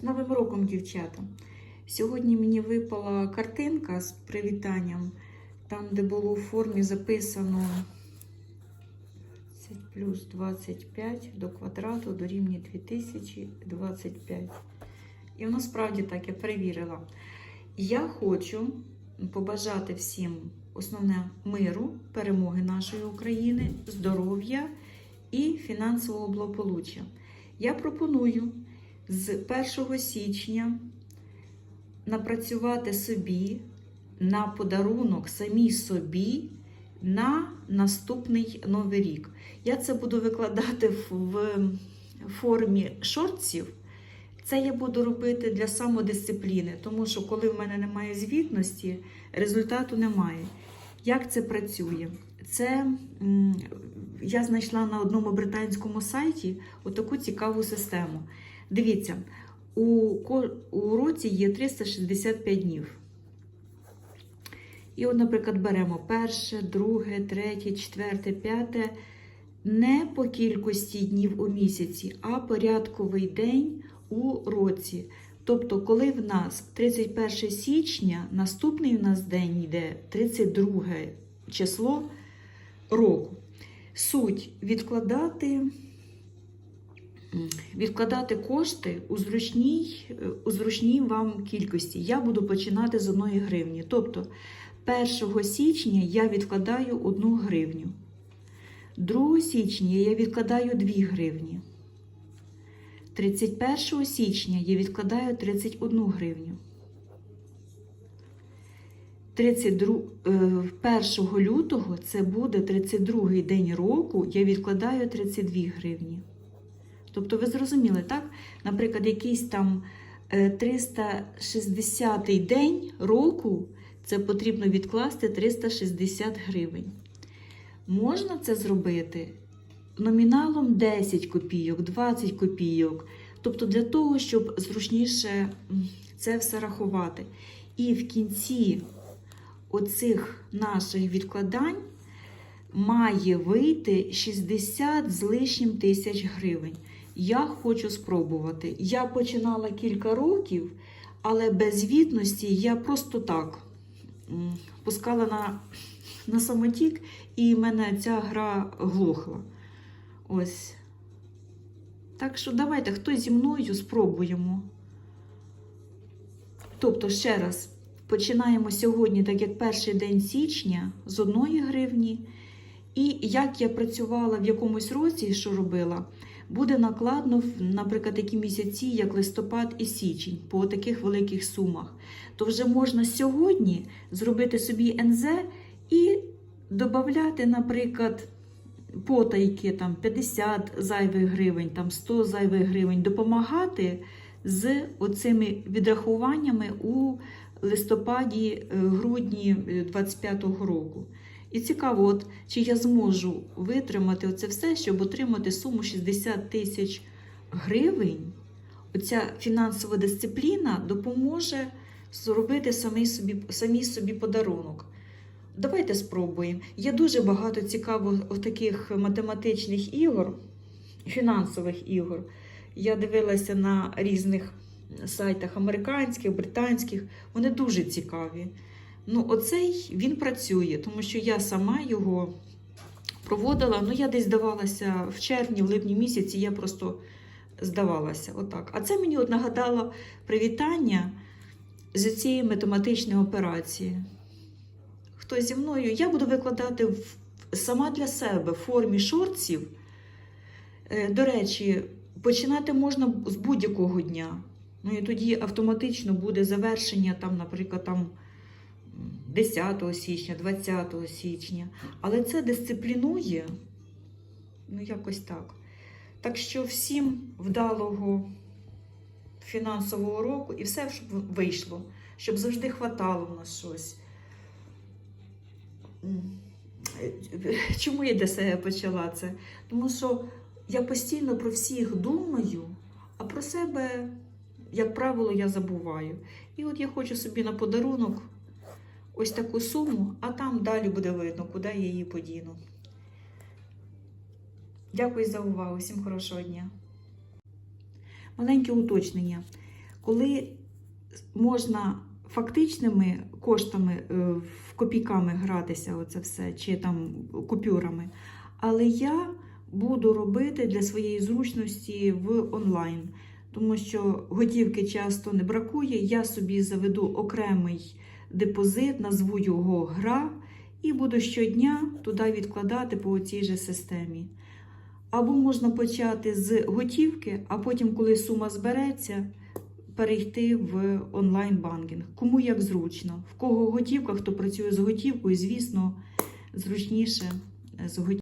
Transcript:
З Новим роком, дівчата! Сьогодні мені випала картинка з привітанням, там, де було у формі записано 20 плюс 25 до квадрату дорівнює 2025. І воно справді так, я перевірила. Я хочу побажати всім основне миру, перемоги нашої України, здоров'я і фінансового благополуччя. Я пропоную з 1 січня напрацювати собі на подарунок самій собі на наступний новий рік. Я це буду викладати в, в формі шортсів. Це я буду робити для самодисципліни, тому що коли в мене немає звітності, результату немає. Як це працює? Це я знайшла на одному британському сайті отаку цікаву систему. Дивіться, у, у році є 365 днів. І, от, наприклад, беремо перше, друге, третє, четверте, п'яте. Не по кількості днів у місяці, а порядковий день у році. Тобто, коли в нас 31 січня, наступний у нас день йде 32 число року. Суть відкладати, відкладати кошти у зручній, е, у зручній вам кількості. Я буду починати з 1 гривні. Тобто 1 січня я відкладаю 1 гривню. 2 січня я відкладаю 2 гривні. 31 січня я відкладаю 31 гривню. 32, е, 1 лютого це буде 32 день року, я відкладаю 32 гривні. Тобто, ви зрозуміли, так? Наприклад, якийсь там е, 360 день року це потрібно відкласти 360 гривень. Можна це зробити номіналом 10 копійок, 20 копійок. Тобто для того, щоб зручніше це все рахувати. І в кінці оцих наших відкладань має вийти 60 з лишнім тисяч гривень. Я хочу спробувати. Я починала кілька років, але без звітності я просто так пускала на, на самотік, і мене ця гра глохла. Ось. Так що давайте хтось зі мною спробуємо. Тобто, ще раз, починаємо сьогодні, так як перший день січня, з 1 гривні. І як я працювала в якомусь році, що робила, буде накладно, наприклад, такі місяці, як листопад і січень, по таких великих сумах. То вже можна сьогодні зробити собі НЗ і додати, наприклад, потайки там 50 зайвих гривень, там 100 зайвих гривень, допомагати з оцими відрахуваннями у листопаді, е, грудні 25-го року. І цікаво, от, чи я зможу витримати оце все, щоб отримати суму 60 тисяч гривень. Оця фінансова дисципліна допоможе зробити самі собі, самі собі подарунок. Давайте спробуємо. Є дуже багато цікавих таких математичних ігор, фінансових ігор. Я дивилася на різних сайтах американських, британських. Вони дуже цікаві. Ну, оцей він працює, тому що я сама його проводила. Ну, я десь здавалася в червні, в липні місяці, я просто здавалася. Отак. А це мені от нагадало привітання з цієї математичної операції. Хто зі мною? Я буду викладати сама для себе в формі шортсів. Е, До речі, починати можна з будь-якого дня. Ну і тоді автоматично буде завершення, там, наприклад, там. М, 10 січня, 20 січня. Але це дисциплінує, ну якось так. Так що всім вдалого фінансового року і все, щоб вийшло, щоб завжди хватало в нас щось. Чому я для себе почала це? Тому що я постійно про всіх думаю, а про себе, як правило, я забуваю. І от я хочу собі на подарунок ось таку суму, а там далі буде видно, куди я її подіну. Дякую за увагу, всім хорошого дня. Маленьке уточнення. коли можна фактичними коштами е, в копійками гратися, оце все, чи там купюрами. Але я буду робити для своєї зручності в онлайн, тому що готівки часто не бракує. Я собі заведу окремий депозит, назву його гра, і буду щодня туди відкладати по цій же системі. Або можна почати з готівки, а потім, коли сума збереться, перейти в онлайн-банкінг. Кому як зручно. В кого готівка, хто працює з готівкою, звісно, зручніше з готівкою.